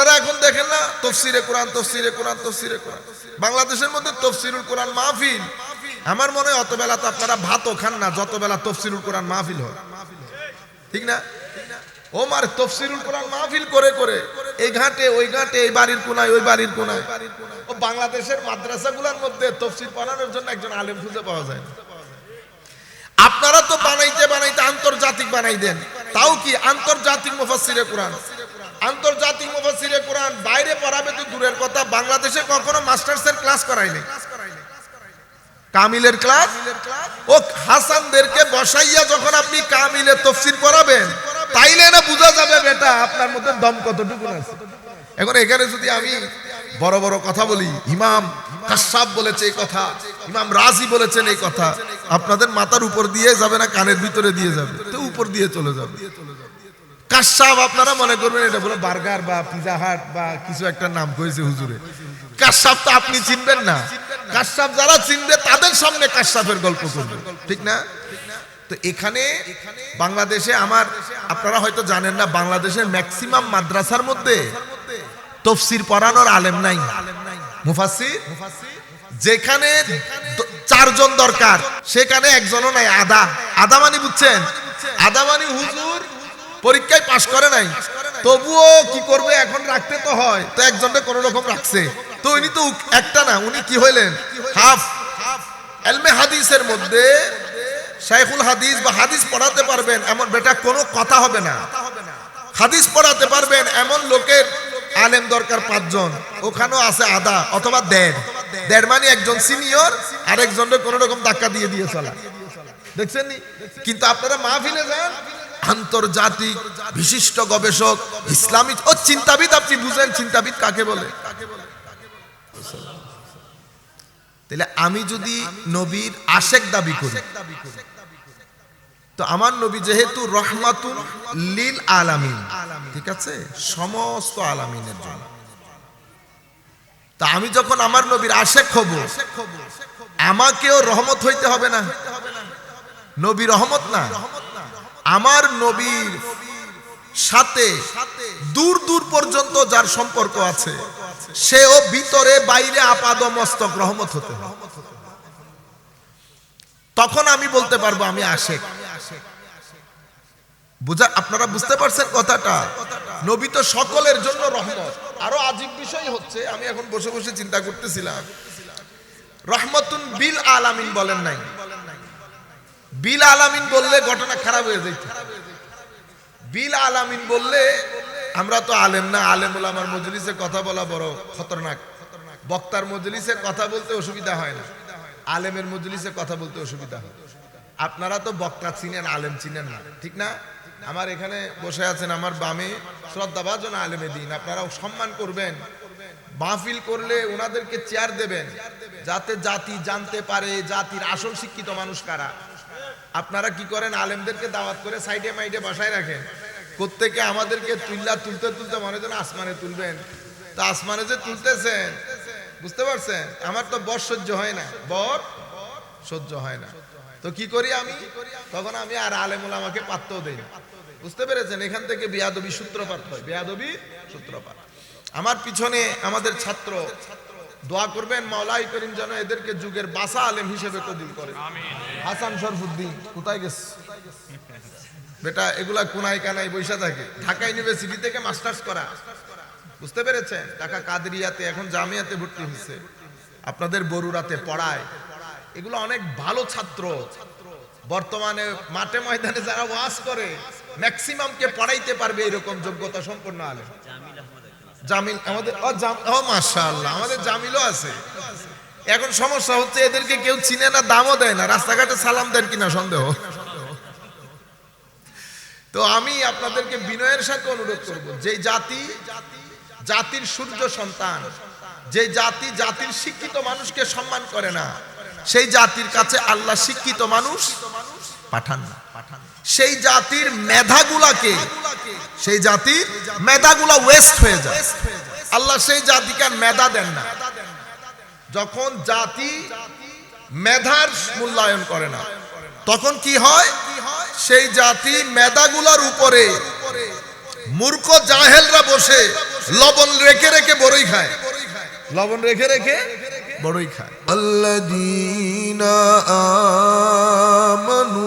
আপনারা এখন দেখেন না, তফসিরে কোরআন তফসিরে কোরআন তফসিরে কোরআন। বাংলাদেশের মধ্যে তফসিরুল কোরআন মাহফিল। আমার মনে হয় অত বেলা তো আপনারা ভাতও খান না, যত বেলা তফসিরুল কোরআন মাহফিল হয়। ঠিক না? ও মার তফসিরুল কোরআন মাহফিল করে করে। এই ঘাটে, ওই ঘাটে, এই বাড়ির কোনায়, ওই বাড়ির কোনায়। ও বাংলাদেশের মাদ্রাসাগুলোর মধ্যে তফসির পড়ানোর জন্য একজন আলেম খুঁজে পাওয়া যায় না। আপনারা তো বানাইতে বানাইতে আন্তর্জাতিক বানাই দেন। তাও কি আন্তর্জাতিক মুফাসসিরে কোরআন? আন্তর্জাতিক মুফাসসিরে কোরআন বাইরে পড়াবে তো দূরের কথা, বাংলাদেশে কখনো মাস্টার্সের ক্লাস করায়নি। কামিলের ক্লাস? ও হাসানদেরকে বসাইয়া যখন আপনি কামিলের তফসির পড়াবেন, তাইলে না বোঝা যাবে বেটা আপনার মধ্যে দম কতটুকু আছে? এখন এখানে যদি আমি বড় বড় কথা বলি, ইমাম কাশ্যাপ বলেছে এই কথা, ইমাম রাজি বলেছেন এই কথা, আপনাদের মাথার উপর দিয়ে যাবে না, কানের ভিতরে দিয়ে যাবে, তো উপর দিয়ে চলে যাবে। কাশ্যাপ আপনারা মনে করবেন এটা বলে বার্গার বা পিজা হাট বা কিছু একটা নাম করেছে হুজুরে। কাশ্যাপ তো আপনি চিনবেন না। কাশ্যাপ যারা চিনবে, তাদের সামনে কাশ্যাপের গল্প করবে। ঠিক না? তো এখানে বাংলাদেশে আমার, আপনারা হয়তো জানেন না, বাংলাদেশের ম্যাক্সিমাম মাদ্রাসার মধ্যে তফসির পড়ানোর আলেম নাই। মুফাসির যেখানে চারজন দরকার, সেখানে একজনও নাই, আদা। আদা মানে বুঝছেন? আদা মানে হুজুর পরীক্ষায় পাশ করে নাই। তবুও কি করবে? এখন রাখতে তো হয়। তো একজনটা কোন রকম রাখছে। তো উনি তো একটা না উনি কি হইলেন? হাফ। এলমে হাদিসের মধ্যে শাইখুল হাদিস বা হাদিস পড়াতে পারবেন এমন বেটা কোনো কথা হবে না। হাদিস পড়াতে পারবেন এমন লোকের আলেম দরকার পাঁচজন। ওখানেও আছে আদা অথবা দেড়। দেড় মানে একজন সিনিয়র আর একজনের কোন রকম ধাক্কা দিয়ে দিয়ে চলা। দেখছেন কিন্তু আপনারা মাহফিলে যান। আন্তর্জাতিক বিশিষ্ট গবেষক, ইসলামিক ও চিন্তাবিদ, আপনি বুঝেন চিন্তাবিদ কাকে বলে? তাহলে আমি যদি নবীর আশেক দাবি করি, তো আমার নবী যেহেতু রহমাতুল লিল আলামিন, ঠিক আছে? সমস্ত আলামিনের জন্য। তা আমি যখন আমার নবীর আশেক হব, আমাকেও রহমত হইতে হবে না? নবী রহমত না? আমার নবীর সাথে দূর দূর পর্যন্ত যার সম্পর্ক আছে, সেও ভিতরে, বাইরে আপাদ মস্তক রহমত হতে তখন আমি বলতে পারব, আমি আশেক। বুঝা, আপনারা বুঝতে পারছেন কথাটা? নবী তো সকলের জন্য রহমত। আরও আজীব বিষয় হচ্ছে, আমি এখন বসে বসে চিন্তা করতেছিলাম। রহমতুন বিল আলামিন বলেন নাই। বিল আলামিন বললে ঘটনা খারাপ হয়ে যেত বিল আলামিন বললে, আমরা তো আলেম না আলেম আমার মজলিসে কথা বলা বড় খতরনাক। বক্তার মজলিসে কথা বলতে অসুবিধা হয় না। আলেমের মজলিসে কথা বলতে অসুবিধা হয়। আপনারা তো বক্তা চিনেন, আলেম চিনেন না। ঠিক না? আমার এখানে বসে আছেন আমার বামে শ্রদ্ধাভাজন আলেমে দিন। আপনারাও সম্মান করবেন। মাহফিল করলে ওনাদেরকে চেয়ার দেবেন। যাতে জাতি জানতে পারে, জাতির আসল শিক্ষিত মানুষ কারা। আপনারা কি করেন? আলেমদেরকে দাওয়াত করে সাইডে মাইডে বসায় রাখেন। প্রত্যেকে আমাদেরকে তুললা তুলতে তুলতে মনে যেন আসমানে তুলবেন। তা আসমানে যে তুলতেছেন, বুঝতে পারছেন? আমার তো বর সহ্য হয় না। বর সহ্য হয় না। তো কি করি আমি? তখন আমি আর আলেমুল আমাকে পাত্তও দেই বুঝতে পেরেছেন? এখান থেকে বিয়াদবি সূত্রপাত হয়। বিয়াদবি সূত্রপাত। আমার পিছনে আমাদের ছাত্র দোয়া করবেন মাওলাই করিম যেন এদেরকে যুগের বাসা আলেম হিসেবে কবুল করে। হাসান শরফুদ্দিন কোথায় গেছে? বেটা এগুলা কোনায় কানাই বৈশা থাকে। ঢাকা ইউনিভার্সিটি থেকে মাস্টার্স করা। বুঝতে পেরেছেন? ঢাকা কাদরিয়াতে এখন জামিয়াতে ভর্তি হয়েছে আপনাদের বরুরাতে পড়ায়। এগুলো অনেক ভালো ছাত্র। বর্তমানে মাঠে ময়দানে যারা ওয়াজ করে ম্যাক্সিমামকে পড়াইতে পারবে এরকম যোগ্যতা সম্পন্ন আলেম। জামিল, আমাদের, ও মাশাআল্লাহ, আমাদের জামিলও আছে। এখন সমস্যা হচ্ছে এদেরকে কেউ চিনে না, দামও দেয় না, রাস্তাঘাটে সালাম দেন কিনা সন্দেহ? তো আমি আপনাদেরকে বিনয়ের সাথে অনুরোধ করব, যে জাতি, জাতির সূর্য সন্তান, যে জাতি জাতির শিক্ষিত মানুষকে সম্মান করে না, সেই জাতির কাছে আল্লাহ শিক্ষিত মানুষ পাঠান না। সেই জাতির মেধাগুলাকে, সেই জাতির মেধাগুলা ওয়েস্ট হয়ে যায়। আল্লাহ সেই জাতিকে আর মেধা দেন না। যখন জাতি মেধার মূল্যায়ন করে না, তখন কি হয়? সেই জাতি মেধাগুলার উপরে মূর্খ জাহেলরা বসে লবণ রেখে রেখে বড়ই খায়। লবণ রেখে রেখে বড়ই খায়। আল্লাহ আমানু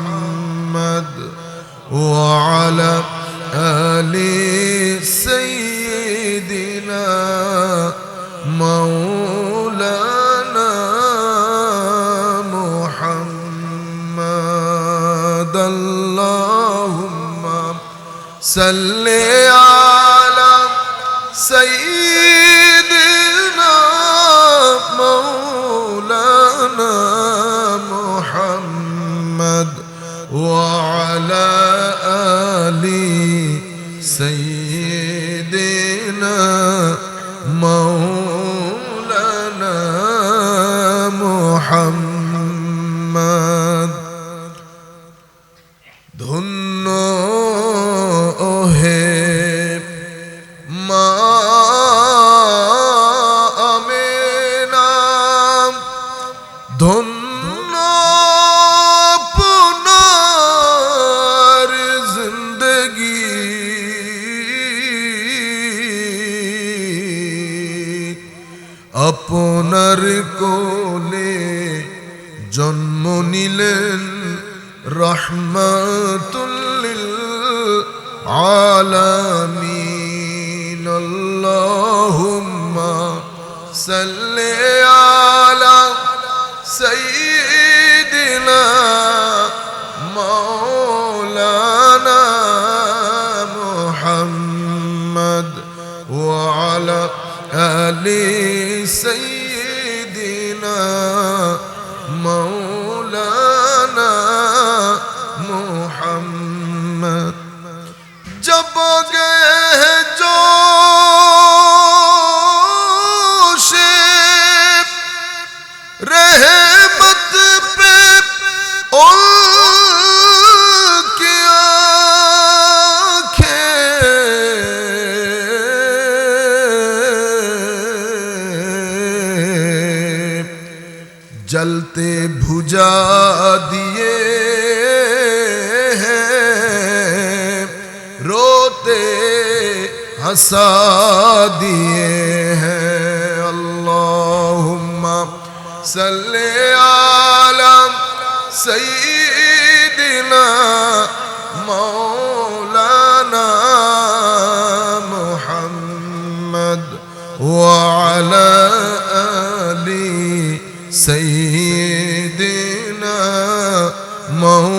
صل على سيدنا مولانا محمد وعلى آل سيدنا আপনার কোলে জন্ম নিলেন রহমাতুল্লিল আলামিন। আল্লাহুম্মা সাল্লি علی سیدنا مولانا محمد جب گئے जलते भुजा दिए हैं रोते हंसा दिए हैं। अल्लाहुम्मा सल्ले आला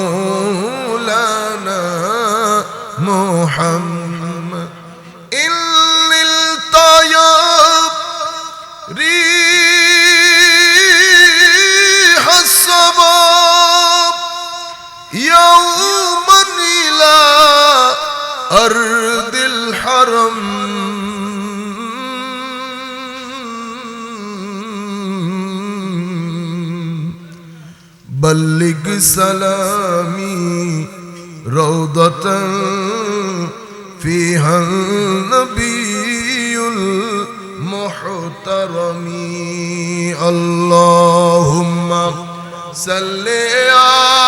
مولانا محمد. إن الطيب ريح الصباب. يوما إلى أرض الحرم. بلغ سلامي روضة فيها النبي المحترم. اللهم صل على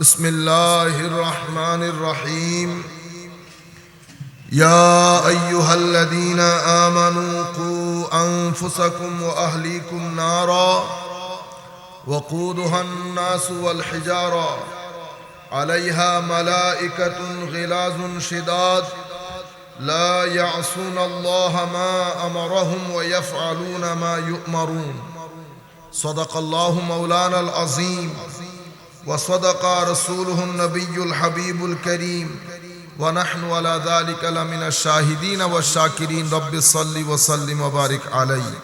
بسم الله الرحمن الرحيم. يا أيها الذين آمنوا قوا أنفسكم وأهليكم نارا وقودها الناس والحجارة. عليها ملائكة غلاظ شداد. لا يعصون الله ما أمرهم ويفعلون ما يؤمرون. صدق الله مولانا العظيم. وصدق رسوله النبي الحبيب الكريم ونحن على ذلك لمن الشاهدين والشاكرين رب صل وسلم وبارك عليه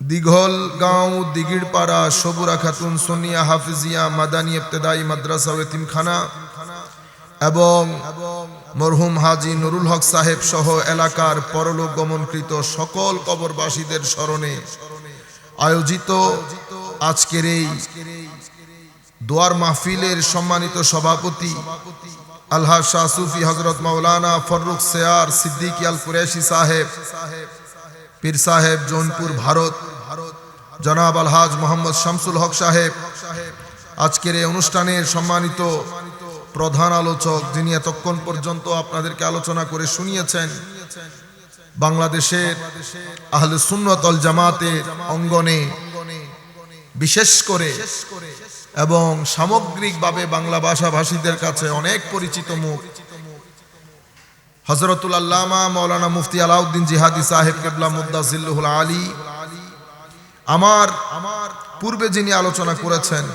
দিঘল গাঁও দিগিরপাড়া সবুরা খাতুন সোনিয়া হাফিজিয়া মাদানী ইবতেদাই মাদ্রাসা ও এতিমখানা এবং মরহুম হাজি নুরুল হক সাহেব সহ এলাকার পরলোক গমনকৃত সকল কবরবাসীদের স্মরণে আয়োজিত আজকের এই দোয়ার মাহফিলের সম্মানিত সভাপতি আল্লাহ শাহ সুফি হজরত মাওলানা ফররুখ সেয়ার সিদ্দিক আল কুরেশি সাহেব, পীর সাহেব জৌনপুর ভারত, জনাব আলহাজ মোহাম্মদ শামসুল হক সাহেব। আজকের এই অনুষ্ঠানের সম্মানিত প্রধান আলোচক যিনি এতক্ষণ পর্যন্ত আপনাদেরকে আলোচনা করে শুনিয়েছেন, বাংলাদেশের আহলে সুন্নতল জামাতের অঙ্গনে বিশেষ করে এবং সামগ্রিকভাবে বাংলা ভাষাভাষীদের কাছে অনেক পরিচিত মুখ। হজরতুল আল্লামা মৌলানা মুফতি আলাউদ্দিন জিহাদি সাহেব কেবলা মুদাজিল্লুল আলী। আমার আমার পূর্বে যিনি আলোচনা করেছেন,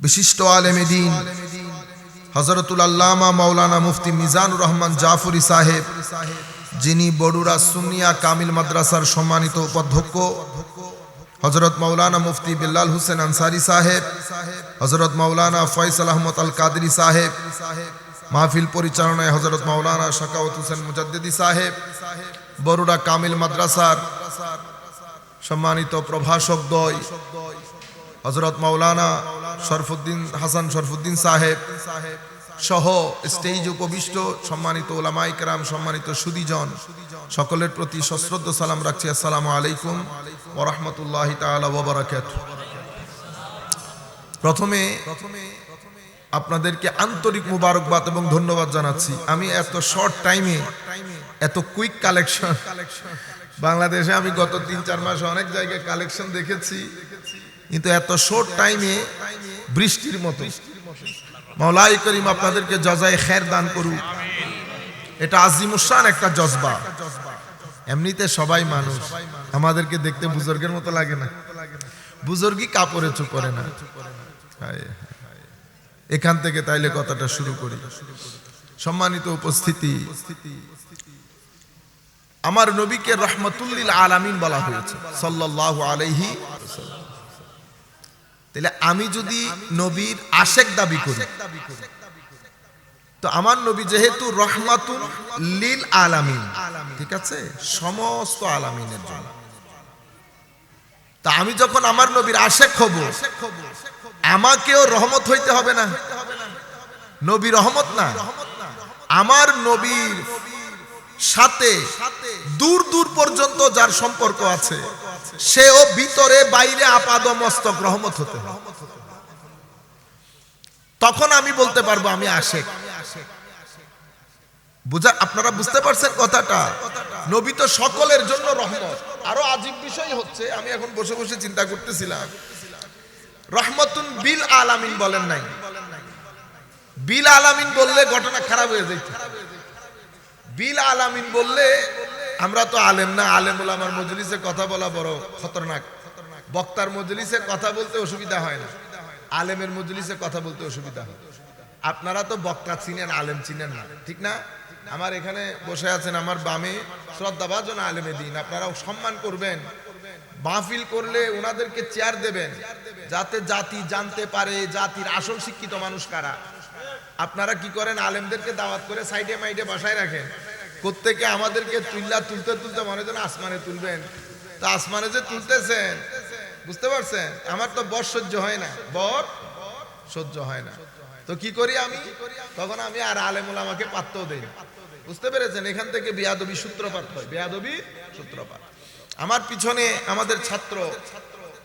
বিশিষ্ট আলেমে দিন হজরতুল আল্লামা মৌলানা মুফতি মিজানুর রহমান জাফরি সাহেব, যিনি বড়ুরা সুনিয়া কামিল মাদ্রাসার সম্মানিত উপাধ্যক্ষ হজরত মৌলানা মুফতি বিল্লাল হুসেন আনসারি সাহেব হজরত মৌলানা ফয়সাল আহমদ আল কাদরি সাহেব, মাহফিল পরিচালনায় হজরত মৌলানা শাকাওয়াত হোসেন মুজাদ্দিদি সাহেব, বরুড়া কামিল মাদ্রাসার সম্মানিত প্রভাষক দয় হজরত মৌলানা শরফুদ্দিন, হাসান শরফুদ্দিন সাহেব সহ স্টেজ উপবিষ্ট সম্মানিত ওলামাই কেরাম, সম্মানিত সুদীজন, সকলের প্রতি সশ্রদ্ধ সালাম রাখছি। আসসালামু আলাইকুম ওয়া বারাকাতুহু। প্রথমে প্রথমে আপনাদেরকে আন্তরিক মুবারকবাদ এবং ধন্যবাদ জানাচ্ছি। আমি এত শর্ট টাইমে এত কুইক কালেকশন বাংলাদেশে আমি গত তিন চার মাসে অনেক জায়গায় কালেকশন দেখেছি। কিন্তু এত শর্ট টাইমে বৃষ্টির মতো। মাওলাই করিম আপনাদেরকে জজায় খের দান করুক। এটা আজিমুসান একটা জজবা। এমনিতে সবাই মানুষ। আমাদেরকে দেখতে বুজুর্গের মতো লাগে না। বুজুর্গি কাপড়ে চুপ করে না। এখান থেকে তাইলে কথাটা শুরু করি। সম্মানিত উপস্থিতি। আমার নবীকে রহমতুল্লিল আলামিন বলা হয়েছে, সাল্লাল্লাহু আলাইহি। তাহলে আমি যদি নবীর আশেক দাবি করি, তো আমার নবী যেহেতু রহমাতুল লিল আলামিন, ঠিক আছে? সমস্ত আলামিনের জন্য। তা আমি যখন আমার নবীর আশেক হব, আমাকেও রহমত হইতে হবে না? নবী রহমত না? আমার নবীর সাথে দূর দূর পর্যন্ত যার সম্পর্ক আছে সেও ভিতরে, বাইরে আপাদ মস্তক রহমত হতে তখন আমি বলতে পারব, আমি আশেক। বুঝা, আপনারা বুঝতে পারছেন কথাটা? নবী তো সকলের জন্য রহমত। আরও আজীব বিষয় হচ্ছে, আমি এখন বসে বসে চিন্তা করতেছিলাম। রহমতুন বিল আলামিন বলেন নাই। বিল আলামিন বললে ঘটনা খারাপ হয়ে যেত বিল আলামিন বললে আমরা তো আলেম না আলেম বলে আমার মজলিসে কথা বলা বড় খতরনাক। বক্তার মজলিসে কথা বলতে অসুবিধা হয় না। আলেমের মজলিসে কথা বলতে অসুবিধা হয়। আপনারা তো বক্তা চিনেন, আলেম চিনেন না, ঠিক না? আমার এখানে বসে আছেন আমার বামে শ্রদ্ধাভাজন আলেমে দিন। আপনারাও সম্মান করবেন। মাহফিল করলে ওনাদেরকে চেয়ার দেবেন, যাতে জাতি জানতে পারে জাতির আসল শিক্ষিত মানুষ কারা। আপনারা কি করেন, আলেমদেরকে দাওয়াত করে সাইডে মাইডে বসায় রাখেন। প্রত্যেকে আমাদেরকে তুল্লা তুলতে তুলতে মনে যেন আসমানে তুলবেন। তা আসমানে যে তুলতেছেন, বুঝতে পারছেন? আমার তো বর সহ্য হয় না। বর সহ্য হয় না। তো কি করি আমি? তখন আমি আর আলেমুল আমাকে পাত্তও দেই। বুঝতে পেরেছেন? এখান থেকে বিয়াদবি সূত্রপাত হয়। বিয়াদবি সূত্রপাত। আমার পিছনে আমাদের ছাত্র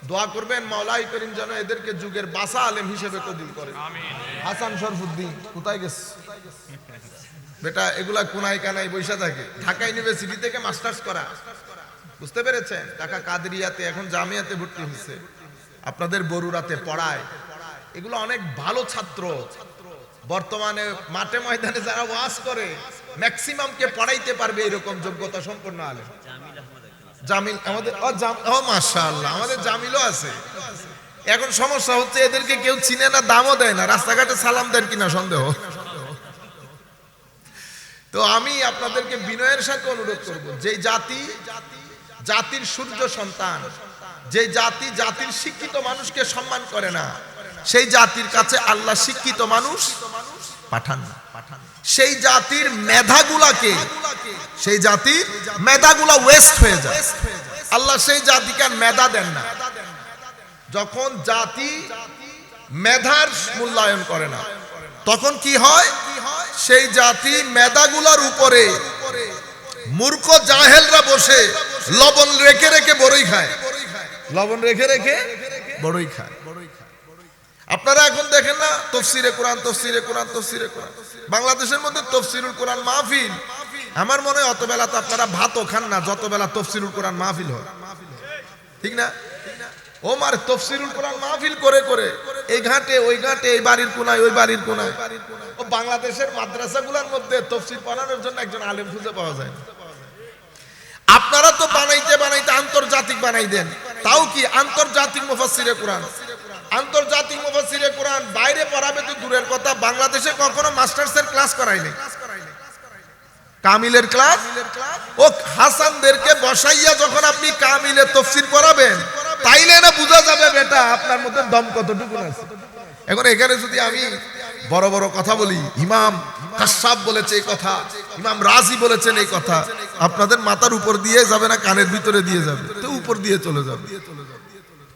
দোয়া করবেন মাওলাই করিম যেন এদেরকে যুগের বাসা আলেম হিসেবে কবুল করে হাসান শরফুদ্দিন কোথায় গেছে? বেটা এগুলা কোনাই কানাই বৈশা থাকে। ঢাকা ইউনিভার্সিটি থেকে মাস্টার্স করা। বুঝতে পেরেছেন? ঢাকা কাদরিয়াতে এখন জামিয়াতে ভর্তি হয়েছে। আপনাদের বরুরাতে পড়ায়। এগুলো অনেক ভালো ছাত্র। বর্তমানে মাঠে ময়দানে যারা ওয়াজ করে ম্যাক্সিমামকে পড়াইতে পারবে এরকম যোগ্যতা সম্পন্ন আলে জামিল, আমাদের, ও মাশাআল্লাহ, আমাদের জামিলও আছে। এখন সমস্যা হচ্ছে এদেরকে কেউ চিনে না, দামও দেয় না, রাস্তাঘাটে সালাম দেন কিনা সন্দেহ? তো আমি আপনাদেরকে বিনয়ের সাথে অনুরোধ করব, যে জাতি, জাতির সূর্য সন্তান, যে জাতি জাতির শিক্ষিত মানুষকে সম্মান করে না, সেই জাতির কাছে আল্লাহ শিক্ষিত মানুষ পাঠান সেই জাতির মেধাগুলাকে সেই জাতির মেধাগুলা ওয়েস্ট হয়ে যায়। আল্লাহ সেই জাতিকে আর মেধা দেন না। যখন জাতি মেধার মূল্যায়ন করে না, তখন কি হয়? সেই জাতি মেধাগুলার উপরে মূর্খ জাহেলরা বসে লবণ রেখে রেখে বড়ই খায়। লবণ রেখে রেখে বড়ই খায়। আপনারা এখন দেখেন না, তফসিরে কোরআন তফসিরে কোরআন তফসিরে কোরআন। বাংলাদেশের মধ্যে তফসিরুল কোরআন মাহফিল আমার মনে হয় অত বেলা তো আপনারা ভাতও খান না যত বেলা তফসিরুল কোরআন মাহফিল হয়। ঠিক না? ওমার তফসিরুল কোরআন মাহফিল করে করে, এই ঘাটে, ওই ঘাটে, এই বাড়ির কোনায়, ওই বাড়ির কোনায়। ও বাংলাদেশের মাদ্রাসাগুলোর মধ্যে তফসির পড়ানোর জন্য একজন আলেম খুঁজে পাওয়া যায় না। আপনারা তো বানাইতে বানাইতে আন্তর্জাতিক বানাই দেন। তাও কি আন্তর্জাতিক মুফাসসিরে কোরআন? আন্তর্জাতিক মুফাসসিরে কোরআন বাইরে পড়াবে তো দূরের কথা, বাংলাদেশে কখনো মাস্টার্সের ক্লাস করাই নাই কামিলের ক্লাস? ও হাসানদেরকে বসাইয়া যখন আপনি কামিলের তফসির পড়াবেন, তাইলে না বোঝা যাবে বেটা আপনার মধ্যে দম কতটুকু আছে? এখন এখানে যদি আমি বড় বড় কথা বলি, ইমাম কাশ্যাপ বলেছে এই কথা, ইমাম রাজি বলেছেন এই কথা, আপনাদের মাথার উপর দিয়ে যাবে না, কানের ভিতরে দিয়ে যাবে? তো উপর দিয়ে চলে যাবে।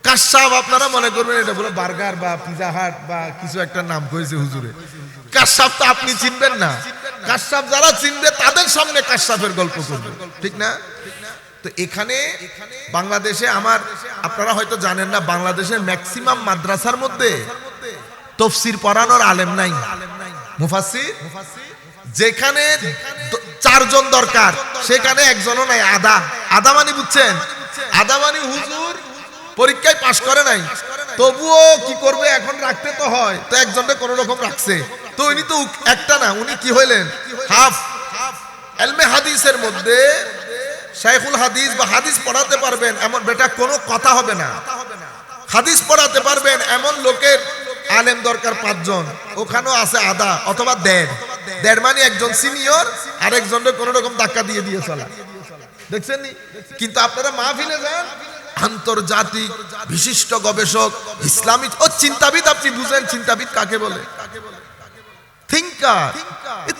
কাশ্যাপ আপনারা মনে করবেন এটা বলে বার্গার বা পিজা হাট বা কিছু একটা নাম করেছে হুজুরে। কাশ্যাপ তো আপনি চিনবেন না। কাশ্যাপ যারা চিনবে, তাদের সামনে কাশ্যাপের গল্প করবে। ঠিক না? তো এখানে বাংলাদেশে আমার, আপনারা হয়তো জানেন না, বাংলাদেশের ম্যাক্সিমাম মাদ্রাসার মধ্যে তফসির পড়ানোর আলেম নাই। মুফাসির যেখানে চারজন দরকার, সেখানে একজনও নাই, আদা। আদা মানে বুঝছেন? আদা মানে হুজুর পরীক্ষায় পাশ করে নাই। তবুও কি করবে? এখন রাখতে তো হয়। তো একজনটা কোন রকম রাখছে। তো উনি তো একটা না, উনি কি হইলেন? হাফ। এলমে হাদিসের মধ্যে শাইখুল হাদিস বা হাদিস পড়াতে পারবেন, এমন বেটা কোনো কথা হবে না। হাদিস পড়াতে পারবেন এমন লোকের আলেম দরকার পাঁচজন। ওখানেও আছে আদা অথবা দেড়। দেড় মানে একজন সিনিয়র আর একজনের কোন রকম ধাক্কা দিয়ে দিয়ে চলা। দেখছেন কিন্তু আপনারা মাহফিলে যান। আন্তর্জাতিক বিশিষ্ট গবেষক ইসলামিক ও চিন্তাবিদ আপনি বুঝেন চিন্তাবিদ কাকে বলে? থিঙ্কার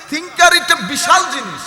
থিঙ্কার একটা বিশাল জিনিস।